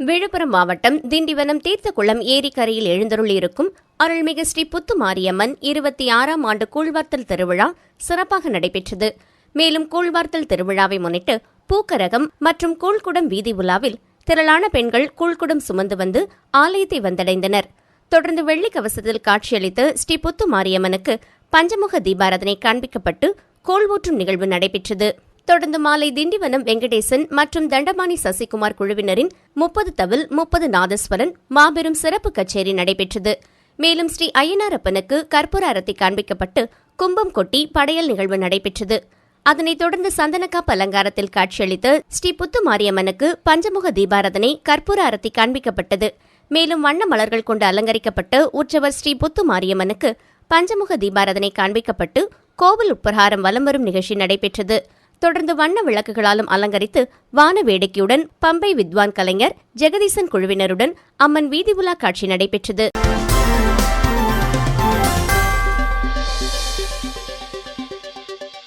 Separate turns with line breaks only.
விழுப்புரம் மாவட்டம் திண்டிவனம் தீர்த்தக்குளம் ஏரிக்கரையில் எழுந்தருளியிருக்கும் அருள்மிகு ஸ்ரீ புத்து மாரியம்மன் இருபத்தி ஆறாம் ஆண்டு கூழ்வார்த்தல் திருவிழா சிறப்பாக நடைபெற்றது. மேலும் கூழ்வார்த்தல் திருவிழாவை முன்னிட்டு பூக்கரகம் மற்றும் கூழ்குடம் வீதி உலாவில் திரளான பெண்கள் கூழ்குடம் சுமந்து வந்து ஆலயத்தை வந்தடைந்தனர். தொடர்ந்து வெள்ளி கவசத்தில் காட்சியளித்து ஸ்ரீ புத்து மாரியம்மனுக்கு பஞ்சமுக தீபாராதனை காண்பிக்கப்பட்டு கோல் ஊற்றும் நிகழ்வு நடைபெற்றது. தொடர்ந்து மாலை திண்டிவனம் வெங்கடேசன் மற்றும் தண்டமானி சசிகுமார் குழுவினரின் முப்பது தவில் முப்பது நாதஸ்வரன் மாபெரும் சிறப்பு கச்சேரி நடைபெற்றது. மேலும் ஸ்ரீ ஐயனாரப்பனுக்கு கற்பூர அரத்தி காண்பிக்கப்பட்டு கும்பம் கொட்டி படையல் நிகழ்வு நடைபெற்றது. அதனைத் தொடர்ந்து சந்தனக்காப்பு அலங்காரத்தில் காட்சியளித்து ஸ்ரீ புத்து மாரியம்மனுக்கு பஞ்சமுக தீபாரதனை கற்பூர அரத்தி காண்பிக்கப்பட்டது. மேலும் வண்ண மலர்கள் கொண்டு அலங்கரிக்கப்பட்டு உற்சவர் ஸ்ரீ புத்து மாரியம்மனுக்கு பஞ்சமுக தீபாரதனை காண்பிக்கப்பட்டு கோவில் உட்பிரகாரம் வலம் வரும் நிகழ்ச்சி நடைபெற்றது. தொடர்ந்து வண்ண விளக்குகளாலும் அலங்கரித்து வான வேடிக்கையுடன் பம்பை வித்வான் கலைஞர் ஜெகதீசன் குழுவினருடன் அம்மன் வீதி உலா காட்சி நடைபெற்றது.